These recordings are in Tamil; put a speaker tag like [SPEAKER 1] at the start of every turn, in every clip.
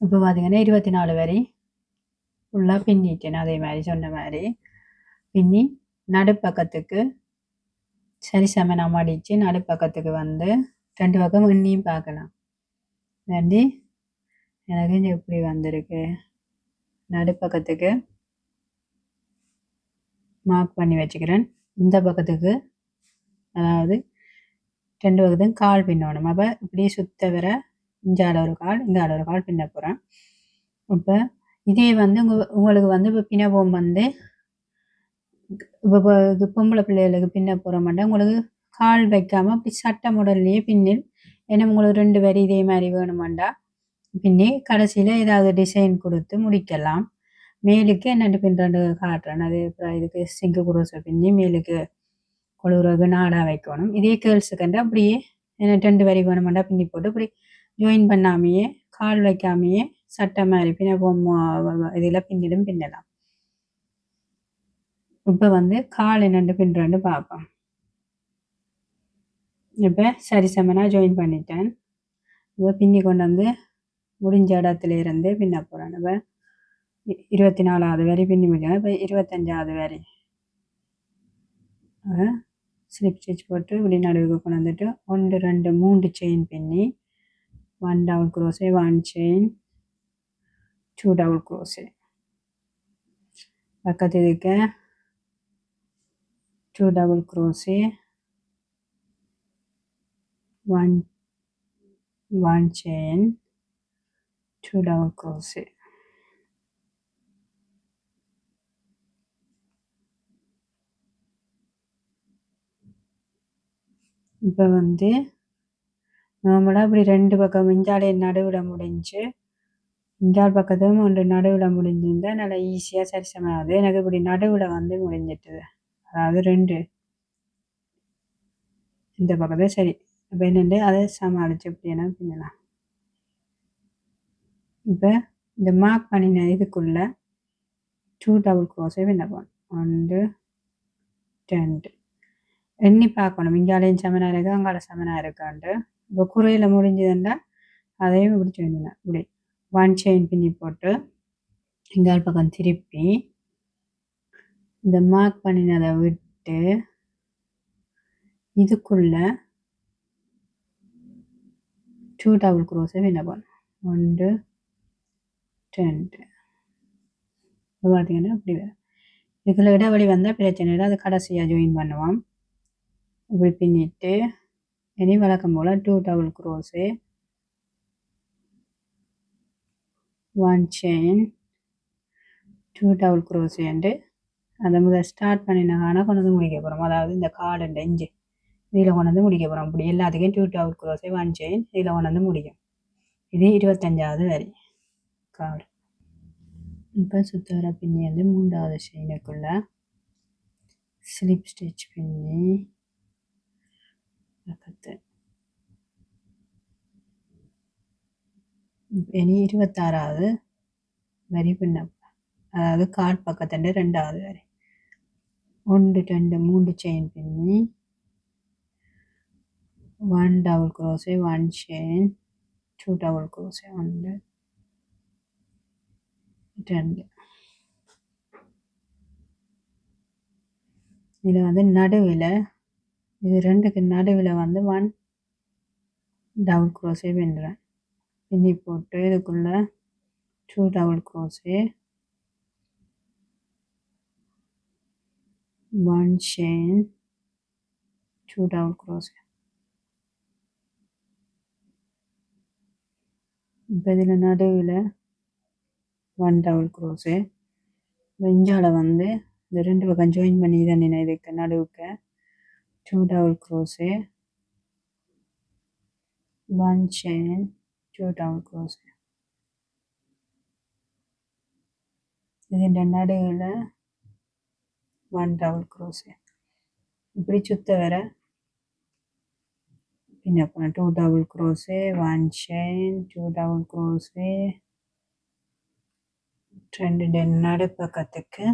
[SPEAKER 1] இப்போ பார்த்தீங்கன்னா இருபத்தி நாலு வரி ஃபுல்லாக பின்னிட்டேன் அதே மாதிரி சொன்ன மாதிரி பின்னி நடுப்பக்கத்துக்கு சரி சமனம் அடித்து நடுப்பக்கத்துக்கு வந்து ரெண்டு பக்கம் இன்னியும் பார்க்கலாம் வேண்டி எனக்கு எப்படி வந்திருக்கு நடுப்பக்கத்துக்கு மார்க் பண்ணி வச்சுக்கிறேன் இந்த பக்கத்துக்கு அதாவது ரெண்டு பக்கத்துக்கும் கால் பின்னணும் அப்போ இப்படியே சுத்த வர இஞ்சால ஒரு கால் இங்கால ஒரு கால் பின்ன போகிறேன் இப்போ இதே வந்து உங்களுக்கு வந்து இப்போ பின்னபோம் வந்து இப்போ இது பொம்பளை பிள்ளைகளுக்கு பின்ன போகிற மாட்டேன். உங்களுக்கு கால் வைக்காமல் அப்படி சட்ட முடல்லையே பின்னில் ஏன்னா உங்களுக்கு ரெண்டு வரி இதே மாதிரி வேணுமாண்டா. பின்னி கடைசியில் ஏதாவது டிசைன் கொடுத்து முடிக்கலாம். மேலுக்கு என்னென்னு பின்னுறது காட்டுறேன். அது இதுக்கு சிங்கு குரோசை பின்னி மேலுக்கு கொழுவுறதுக்கு நாடாக வைக்கணும். இதே கேர்ள்ஸுக்கு அப்படியே என்ன ரெண்டு வரி வேணுமாண்டா பின்னி போட்டு இப்படி ஜாயின் பண்ணாமையே கால் வைக்காமையே சட்டை மாதிரி பின்ன இதில் பின்னிடும் பின்னலாம். இப்போ வந்து கால் என்னென்று பின்னுறேன்னு பார்ப்போம் இப்போ சரி சமனாக ஜாயின் பண்ணிட்டேன். இப்போ பின்னி கொண்டு வந்து முடிஞ்ச இடத்துல இருந்து பின்ன போகிறேன் இப்போ இருபத்தி நாலாவது வரி பின்னி முடியும். இப்போ இருபத்தஞ்சாவது வரி. ஸ்லிப் ஸ்டிச் போட்டு இப்படி நடுவுக்கு கொண்டு வந்துட்டு ஒன்று ரெண்டு மூன்று செயின் பின்னி one double crochet one chain two double crochet பக்கத்து இதுக்கு two double crochet one one chain two double crochet இப்போ வந்து நார்மலாக இப்படி ரெண்டு பக்கம் மிஞ்சாலையை நடுவில் முடிஞ்சு மிஞ்சால் பக்கத்தும் ஒன்று நடுவில் முடிஞ்சிருந்தா நல்லா ஈஸியாக சரி சமையாது எனக்கு இப்படி நடுவில் வந்து முடிஞ்சிட்டுது. அதாவது ரெண்டு. இந்த பக்கத்தை சரி. இப்போ என்னென்று அதை சமாளித்து இப்படி என்ன பின்னலாம். இப்போ இந்த மார்க் பண்ணின இதுக்குள்ள டூ டபுள் க்ரோஸே பின்னப்போம் ஒன்று ரெண்டு. எண்ணி பார்க்கணும். இங்காலையும் செமனாக இருக்குது அங்கால செமனாக இருக்கான்ட்டு. இப்போ குறையில் முடிஞ்சதுன்னா அதையும் இப்படி செய்யணும் இப்படி ஒன் செயின் பின்னி போட்டு இங்கால் பக்கம் திருப்பி இந்த மார்க் பண்ணினதை விட்டு இதுக்குள்ள டூ டபுள் குரோஸை என்ன பண்ணும் ஒன்று ரெண்டு. பார்த்தீங்கன்னா இப்படி வரும். இதுக்குள்ள இடைவெளி வந்தால் பிரச்சனை இல்லை. அது கடைசியாக ஜாயின் பண்ணுவோம். இப்படி பின்னிட்டு இனி வழக்கம் போல் two double crochet one chain two double crochet and அதை முதல் ஸ்டார்ட் பண்ணினாங்கன்னா கொண்டு வந்து முடிக்க போகிறோம் அதாவது இந்த கார்டு இஞ்சி. இதில் கொண்டு வந்து முடிக்க போகிறோம் அப்படி எல்லாத்துக்கும் two double crochet one chain இதில் கொண்டு வந்து முடியும் இது இருபத்தஞ்சாவது வரி. கார்டு இப்போ சுத்தவர பின்னி வந்து மூன்றாவது செயினுக்குள்ளே ஸ்லிப் ஸ்டிச் பின்னி. பக்கத்து இனி இருபத்தாறாவது வரி பின்ன அதாவது கார்ட் பக்கத்துல ரெண்டாவது வரி. ஒன்று ரெண்டு மூன்று செயின் பின்னி. One double crochet one chain two double crochet ஒன்று. ரெண்டு. இதில் வந்து நடுவில் இது ரெண்டுக்கு நடுவில் வந்து ஒன் டபுள் க்ரோஸே பின்னுறேன் பின்னி போட்டு இதுக்குள்ள two double crochet one chain two double crochet இப்போ இதில் நடுவில் ஒன் டபுள் க்ரோஸு வெஞ்சால வந்து இந்த ரெண்டு பக்கம் ஜாயின் பண்ணி தான் இதுக்கு நடுவுக்கு 2 double crochet 1 chain. 2 double crochet இதுன்ற நடுவில் ஒன் டபுள் க்ரோஸே இப்படி சுத்த வர பின்ன பண்ண two double crochet one chain two double crochet ரெண்டு நடுப்பக்கத்துக்கு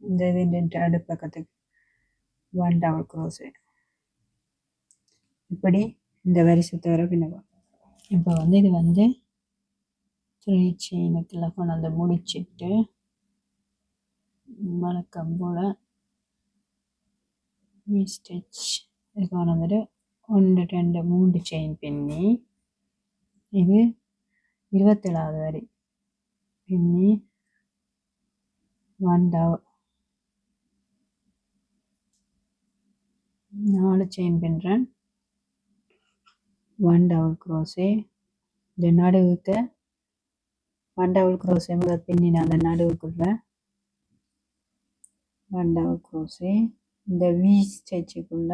[SPEAKER 1] இந்த இது நடுப்பக்கத்துக்கு ஒன் டபுள் க்ரோஸு இப்படி இந்த வரி சுத்த வர பின்னவும் இப்போ வந்து இது வந்து த்ரீ செயினுக்கெல்லாம் கொண்டாந்து முடிச்சிட்டு வழக்கம் போல் ஸ்டிச் இது வந்துட்டு ஒன்று ரெண்டு மூன்று செயின் பின்னி இது இருபத்தேழாவது வரி. பின்னி ஒன் டவர் நாலு செயின் பின்னுறேன் ஒன் டபுள் க்ரோஸே இந்த நடுவுக்கு ஒன் டபுள் க்ரோஸே முதல் பின்னின அந்த நடுவுக்குள்ள ஒன் டபுள் க்ரோஸே இந்த V ஸ்டெச்சுக்குள்ள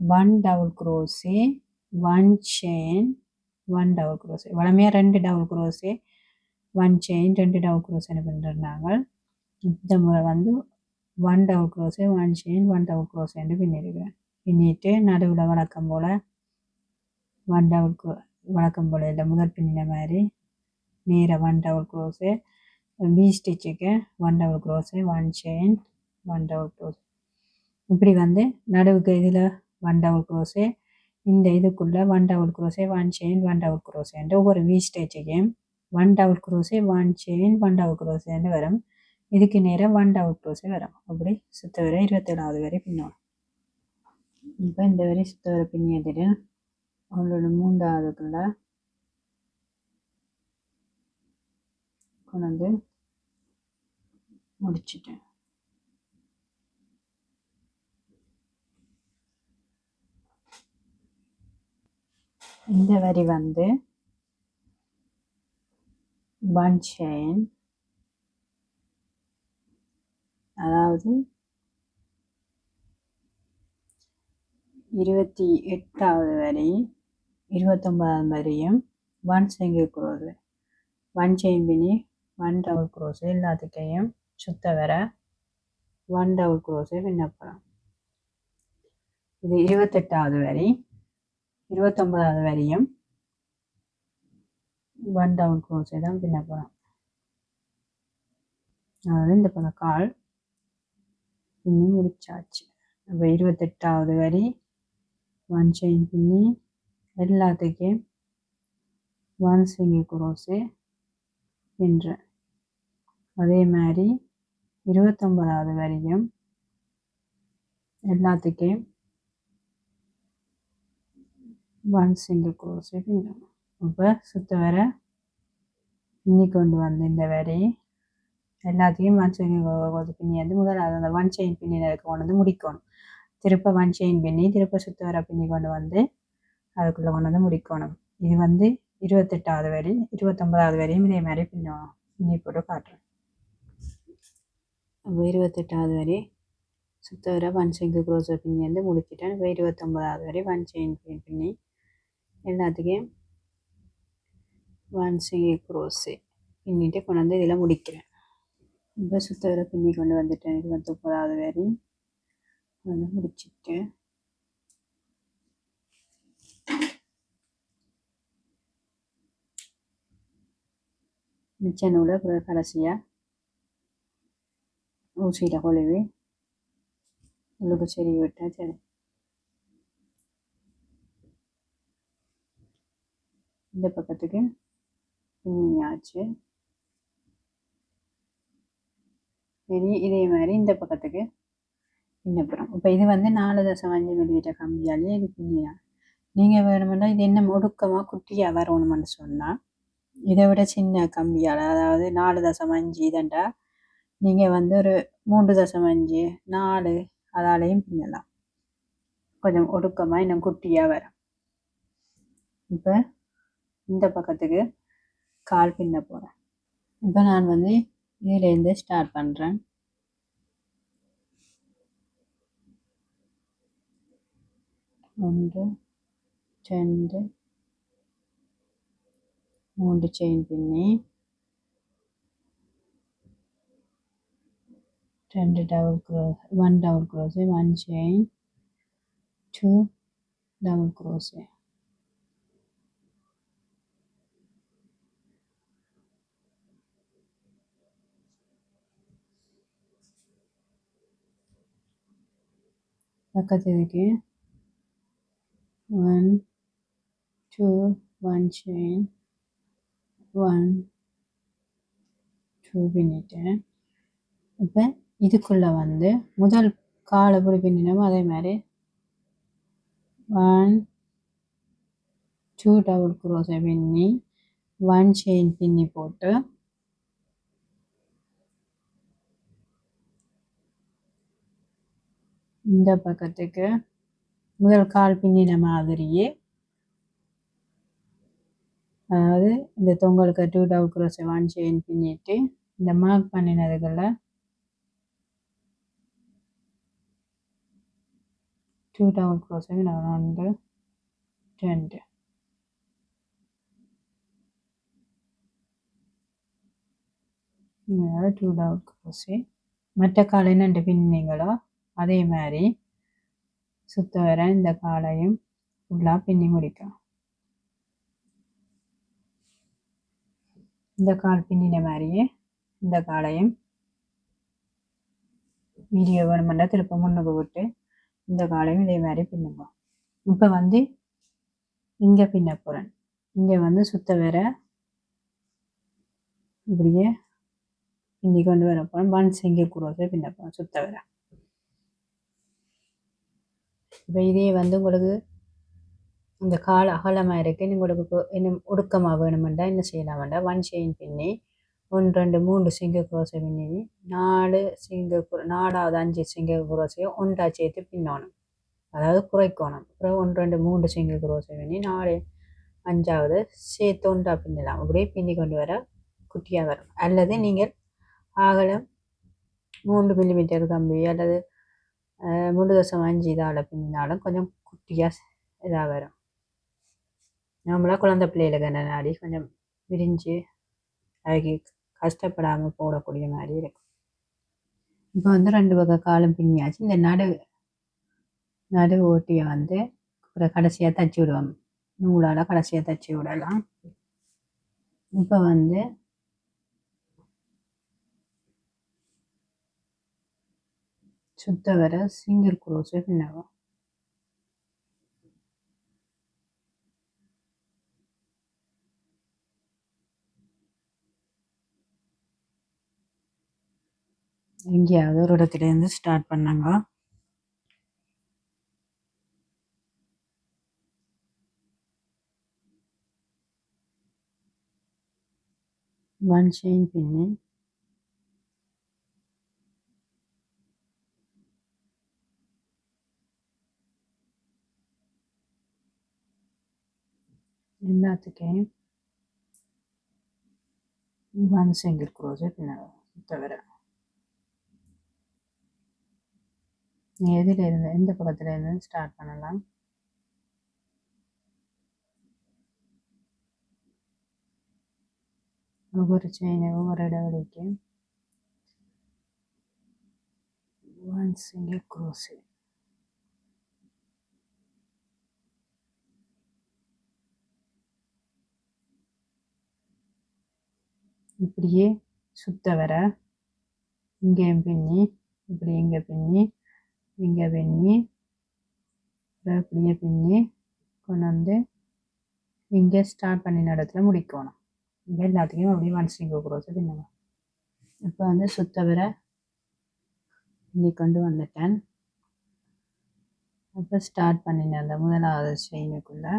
[SPEAKER 1] one double crochet one chain one double crochet வளமையாக ரெண்டு டபுள் க்ரோஸே ஒன் செயின் ரெண்டு டபுள் என்ன பின்றனாங்க இந்த முறை வந்து one double crochet one chain one double என்று பின்னிருக்கிறேன் பின்னிட்டு நடுவில் வழக்கம் போல் ஒன் டபுள் க்ரோ வழக்கம் போல் இல்லை முதல் பின்னின மாதிரி நேராக one double crochet B ஸ்டிச்சுக்கு one double crochet one chain one double crochet இப்படி வந்து நடுவுக்கு இதில் ஒன் டபுள் க்ரோஸு இந்த இதுக்குள்ளே one double crochet one chain one double க்ரோஸேன்ட்டு ஒவ்வொரு V ஸ்டேஜுக்கும் one double crochet one chain one double க்ரோஸேன்னு வரும் இதுக்கு நேரம் ஒன் டவுட் க்ரோஸே வரும். அப்படி சுத்த வரை இருபத்தேழாவது வரை பின்னோம் இப்போ இந்த வரை சுத்த வரை பின்னியதில் அவங்களோட மூன்றாவதுக்குள்ள கொண்டு முடிச்சிட்டேன். இந்த வரி வந்து ஒன் செயின் அதாவது இருபத்தி எட்டாவது வரையும் இருபத்தொம்பதாவது வரையும் one single crochet one chain பினி one double crochet எல்லாத்துக்கையும் சுத்த வர ஒன் டபுள் குரோஸு விண்ணப்பம். இது இருபத்தெட்டாவது வரி இருபத்தொம்பதாவது வரையும் ஒன் டபுள் குரோஸை தான் விண்ணப்பம். அதாவது இந்த பக்கம் கால் பின்னி முடிச்சாச்சு. அப்போ இருபத்தெட்டாவது வரி ஒன் செயின் பின்னி எல்லாத்துக்கும் ஒன் சிங்கி குரோஸு பின்ற அதே மாதிரி இருபத்தொம்பதாவது வரியும் எல்லாத்துக்கும் ஒன் சிங்கிள் குரோஸு பின்னணும் அப்போ சுத்த வர பின்னி கொண்டு வந்து இந்த வரி எல்லாத்தையும் ஒன் செயின் பின்னி வந்து முதலாவது அந்த ஒன் செயின் பின்னினதுக்கு கொண்டு வந்து முடிக்கணும். திருப்ப ஒன் செயின் பின்னி திருப்ப சுத்த வர பின்னி கொண்டு வந்து அதுக்குள்ளே கொண்டு வந்து முடிக்கணும். இது வந்து இருபத்தெட்டாவது வரி இருபத்தொம்பதாவது வரையும் இதே மாதிரி பின்னணும் பின்னி போட்டு காட்டுறேன். அப்போ இருபத்தெட்டாவது வரி சுத்த வர ஒன் சிங்கிள் குரோஸை பின்னி வந்து முடிச்சிட்டேன் இப்போ இருபத்தொம்பதாவது வரை ஒன் செயின் பின்னி எல்லாத்துக்கும் ஒன் சிங்கிள் குரோஸு பின்னிட்டு கொண்டு வந்து இதில் முடிக்கிறேன். இப்போ சுத்த வர பின்னி கொண்டு வந்துட்டேன். இருபத்தொம்பதாவது வரை வந்து முடிச்சுட்டு மிச்ச நூலை அப்புறம் கடைசியாக ஊசியில் கொழுவி உள்ளுக்கு செடி விட்டேன். சரி. இந்த பக்கத்துக்கு பின்னியாச்சு சரி இதே மாதிரி இந்த பக்கத்துக்கு பின்னப்புறம் இப்போ இது வந்து நாலு தசம் அஞ்சு மில்லிமீட்டர் கம்மியாலே இது பின்னிடலாம் நீங்கள் வேணுமென்னா இது என்ன ஒடுக்கமாக குட்டியாக வரணுமென்னு சொன்னால் இதை விட சின்ன கம்பியால் அதாவது நாலு தசம் அஞ்சு இதண்டா நீங்கள் வந்து ஒரு மூன்று தசம் அஞ்சு நாலு அதாலையும் பின்னலாம். கொஞ்சம் ஒடுக்கமாக இன்னும் குட்டியாக வரும். இப்போ இந்த பக்கத்துக்கு கால் பின்ன போகிறேன் இப்போ நான் வந்து இதுலேருந்து ஸ்டார்ட் பண்ணுறேன் ஒன்று ரெண்டு மூன்று செயின் பின்னி ரெண்டு double crochet one double crochet one chain two double crochet பக்கத்துக்கு one two one chain one two பின்னிட்டேன் இப்போ இதுக்குள்ளே வந்து முதல் காலை எப்படி பின்னினோமோ அதே மாதிரி. ஒன் டூ டபுள் குரோஸை பின்னி ஒன் செயின் பின்னி போட்டு இந்த பக்கத்துக்கு முதல் கால் பின்னின மாதிரியே. அதாவது இந்த தொங்கலுக்கு two double crochet one chain பின்னிட்டு இந்த மார்க் பண்ணினதுக்குள்ள டூ டபுள் குரோஸை நான் ஒன்று ரெண்டு. டூ டபுள் க்ரோஸே மற்ற காலை ரெண்டு பின்னிங்களா அதே மாதிரி சுத்த வர இந்த காலையும் ஃபுல்லாக பின்னி முடிக்கும் இந்த கால் பின்னின மாதிரியே இந்த காலையும் வீடியோ வேணுமெண்டா திருப்ப முன்னுக்கு விட்டு இந்த காலையும் இதே மாதிரி பின்னுவோம். இப்போ வந்து இங்கே பின்ன போகிறேன் இங்கே வந்து சுத்த வேற இப்படியே பின்னி கொண்டு வர போகிறேன் பன்ஸ் இங்கே குரோஸை பின்ன போகிறேன் சுத்த வேற இப்போ இதே வந்து உங்களுக்கு இந்த கால் அகலமாக இருக்குது உங்களுக்கு இன்னும் ஒடுக்கமாக வேணுமெண்டா என்ன செய்யலாம் வேண்டாம் ஒன் செயின் பின்னி ஒன்று ரெண்டு மூன்று சிங்க குரோசை பின்னி நாலு சிங்க நாலாவது அஞ்சு சிங்க குரோசையும் ஒன்றா சேர்த்து பின்னணும். அதாவது குறைக்கணும். அப்புறம் ஒன்று ரெண்டு மூன்று சிங்க குரோசை பின்னி நாலு அஞ்சாவது சேர்த்து ஒன்றா பின்னலாம். அப்படியே பின்னி கொண்டு வர குட்டியாக வரும். அல்லது நீங்கள் அகலம் மூன்று மில்லிமீட்டர் கம்பி அல்லது மூன்று தோசை அஞ்சு இதால் பின்னாலும் கொஞ்சம் குட்டியாக இதாக வரும். நம்மளாம் குழந்த பிள்ளைகளுக்கு நாடி கொஞ்சம் விரிஞ்சு அழகி கஷ்டப்படாமல் போடக்கூடிய மாதிரி இருக்கும். இப்போ வந்து ரெண்டு பக்கம் காலம் பின்னியாச்சு. இந்த நடு நடு ஓட்டியை வந்து அப்புறம் கடைசியாக தச்சு விடுவோம். நூலால் கடைசியாக தச்சு விடலாம். இப்போ வந்து சுத்த வர சிங்கிள் குரோஸை எங்கேயாவது ஒரு இடத்துலேருந்து ஸ்டார்ட் பண்ணாங்க ஒன் செயின் பின்னு. எல்லாத்துக்கும் ஒன் சிங்கிள் க்ரோஸை பின்ன தவிர நீ எதில் இருந்து எந்த பக்கத்தில் இருந்து ஸ்டார்ட் பண்ணலாம் ஒவ்வொரு செயினை ஒவ்வொரு இடைவெளிக்கு ஒன் இப்படியே சுத்த வர. இங்கேயும் பின்னி இப்படி இங்கே பின்னி இங்கே பின்னி இப்படியே பின்னி கொண்டு வந்து இங்கே ஸ்டார்ட் பண்ணின இடத்துல முடிக்கணும். இங்கே எல்லாத்தையும் அப்படியே ஒன் சிங்கிள் குரோஸ் பின்னுங்க இப்போ வந்து சுத்த வர இங்கே கொண்டு வந்துட்டேன். அப்போ ஸ்டார்ட் பண்ணினேன் அந்த முதலாவது செயினுக்குள்ளே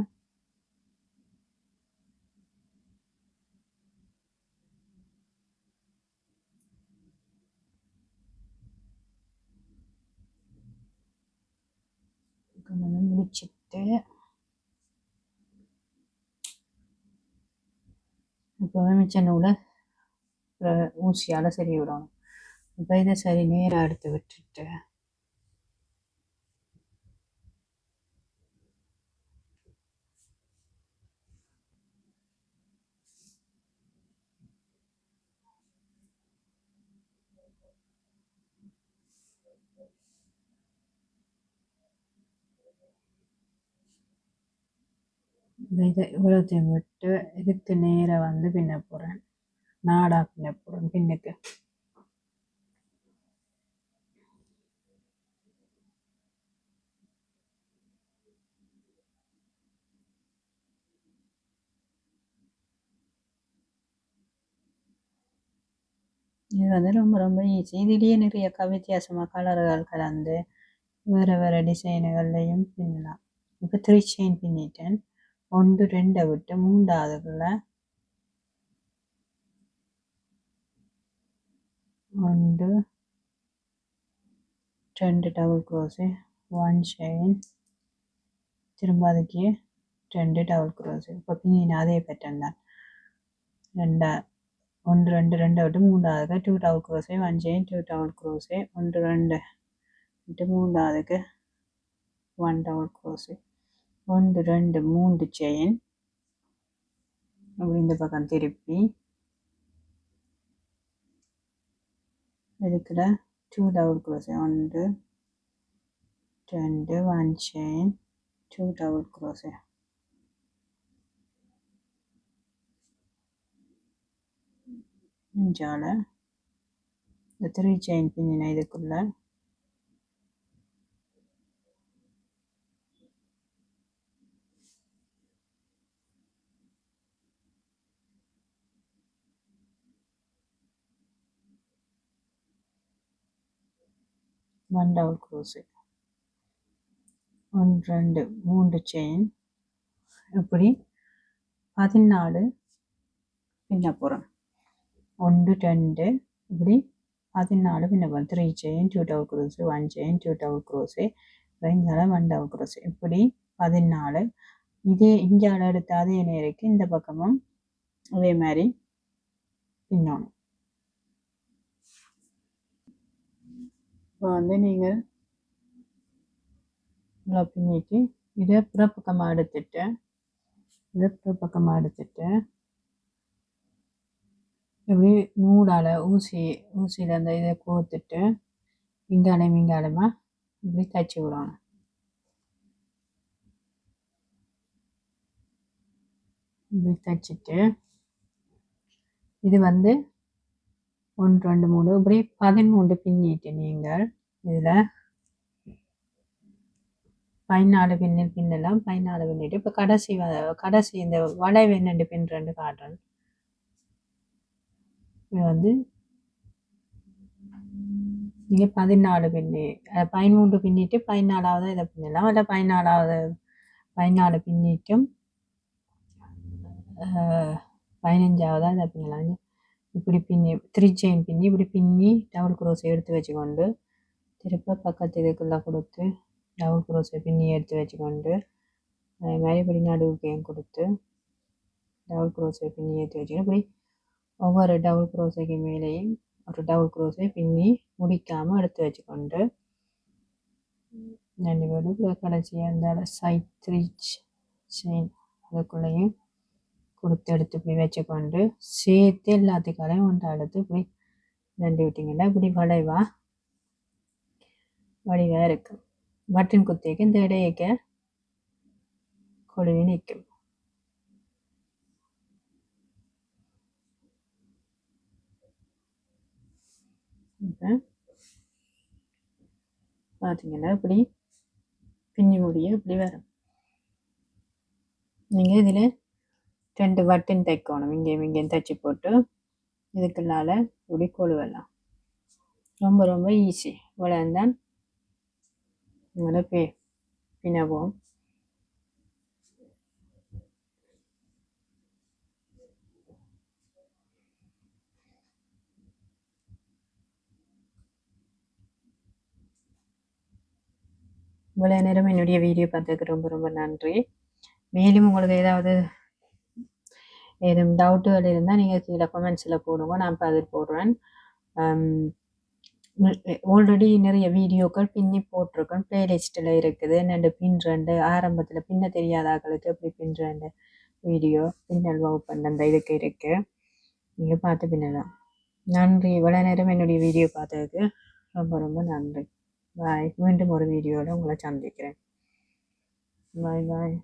[SPEAKER 1] கொண்டு இப்போ மிச்ச நூலை ஊசியால் சரி விடணும். இப்போ இதை சரி நேராக எடுத்து விட்டுட்டு இதை இவ்வளோத்தையும் விட்டு இதுக்கு நேராக வந்து பின்ன போகிறேன் நாடாக பின்ன போகிறேன் பின்னுக்கு. இது வந்து ரொம்ப ரொம்ப ஈஸி இதுலேயே நிறைய வித்தியாசமாக கலர்கள் கலந்து வேறு வேறு டிசைனுகள்லையும் பின்னலாம். இப்போ த்ரீ செயின் பின்னிட்டேன். ஒன்று ரெண்டை விட்டு மூன்றாவதுக்குள்ள ஒன்று ரெண்டு டபுள் க்ரோஸு ஒன் செயின் திரும்ப அதுக்கு ரெண்டு டபுள் க்ரோஸு இப்போ பின்னின அதே பேட்டர்ன் தான். ரெண்டா ஒன்று ரெண்டு ரெண்டை விட்டு மூன்றாவதுக்கு two double crochet one chain two double crochet ஒன்று ரெண்டு விட்டு மூன்றாவதுக்கு ஒன் டபுள் க்ரோஸு ஒன்று ரெண்டு மூன்று செயின் அப்படி இந்த பக்கம் திருப்பி. இதுக்குள்ள டூ டபுள் க்ரோஸே ஒன்று ரெண்டு one chain two double crochet இஞ்சால இந்த த்ரீ செயின் பின்னின இதுக்குள்ள ஒன் டபுள் ஒன்று ரெண்டு மூன்று செயின் இப்படி பதினாலு. பின்னப்புறம் ஒன்று ரெண்டு. இப்படி பதினாலு பின்னப்புறம் three chain two double crochet one chain two double crochet இஞ்சால one double crochet இப்படி பதினாலு. இதே இங்கே அளவு எடுத்த அதே நேருக்கு இந்த பக்கமும் அதே மாதிரி பின்னணும். இப்போ வந்து நீங்கள் நல்லா பின்னிட்டு இதை புறப்பக்கமாக எடுத்துட்டு இதை புறப்பக்கமாக எடுத்துட்டு இப்படி நூலால் ஊசி ஊசியில் அந்த இதை கோத்துட்டு இங்காலம் இங்காலமா இப்படி தைச்சி விடணும். இப்படி தைச்சிட்டு இது வந்து ஒன்று ரெண்டு மூணு இப்படி பதிமூன்று பின்னிட்டு நீங்கள் இதில் பதினாலு பின்னில் பின்னலாம் பதினாலு பின்னிட்டு இப்போ கடைசி கடைசி இந்த வளைவு என்னென்று பின் ரெண்டு காட்டுறேன் இது வந்து நீங்கள் பதினாலு பின்னு பதிமூன்று பின்னிட்டு பதினாலாவது இதை பின்னலாம். இல்லை பதினாலாவது பதினாலு பின்னிட்டும் பதினஞ்சாவதாக இதை பின்னலாம். இப்படி பின்னி த்ரீ செயின் பின்னி இப்படி பின்னி டபுள் குரோஸை எடுத்து வச்சுக்கொண்டு திருப்ப பக்கத்து இதுக்குள்ளே கொடுத்து டபுள் குரோஸை பின்னி எடுத்து வச்சுக்கொண்டு அதே மாதிரி இப்படி நடுவுக்கையும் கொடுத்து டபுள் குரோஸை பின்னி எடுத்து வச்சுக்கணும் இப்படி ஒவ்வொரு டபுள் குரோஸைக்கு மேலேயும் ஒரு டபுள் குரோஸை பின்னி முடிக்காமல் எடுத்து வச்சுக்கொண்டு ரெண்டு பேரும் கடைசியாக இருந்தாலும் சைட் த்ரீச் செயின் அதுக்குள்ளேயும் கொடுத்து எடுத்து இப்படி வச்சுக்கொண்டு சேர்த்து எல்லாத்துக்காலையும் ஒன்றை எடுத்து இப்படி ரெண்டு விட்டிங்கன்னா இப்படி வளைவா வடிவாக இருக்கும் வட்டின் குத்திக்கு இந்த இடையக்க கொழுவி நிற்கும் பார்த்தீங்கன்னா இப்படி பின்னி முடிய இப்படி வரும். நீங்கள் இதில் ரெண்டு வட்டின் தைக்கணும். இங்கேயும் இங்கேயும் தைச்சி போட்டு இதுக்குள்ளால இப்படி கொழுவலாம். ரொம்ப ரொம்ப ஈஸி இவ்வளோந்தான் உங்களோட பே பின்னவும் இவ்வளோ நேரம் என்னுடைய வீடியோ பார்த்ததுக்கு ரொம்ப ரொம்ப நன்றி. மேலும் உங்களுக்கு ஏதாவது ஏதும் டவுட்டுகள் இருந்தால் நீங்கள் கீழே கமெண்ட்ஸில் போடுங்க. நான் பதில் போடுறேன். ஆல்ரெடி நிறைய வீடியோக்கள் பின்னி போட்டிருக்கேன் பிளேலிஸ்ட்டில் இருக்குது. என்னென்று பின்னுறேன் ஆரம்பத்தில் பின்ன தெரியாதாக்களுக்கு எப்படி பின்னுறேன் வீடியோ பின்னல் வகுப்பு அந்த இதுக்கு இருக்குது நீங்கள் பார்த்து பின்னலாம். நன்றி. இவ்வளோ நேரம் என்னுடைய வீடியோ பார்த்ததுக்கு ரொம்ப ரொம்ப நன்றி. பாய் மீண்டும் ஒரு வீடியோவில் உங்களை சந்திக்கிறேன். பாய் பாய்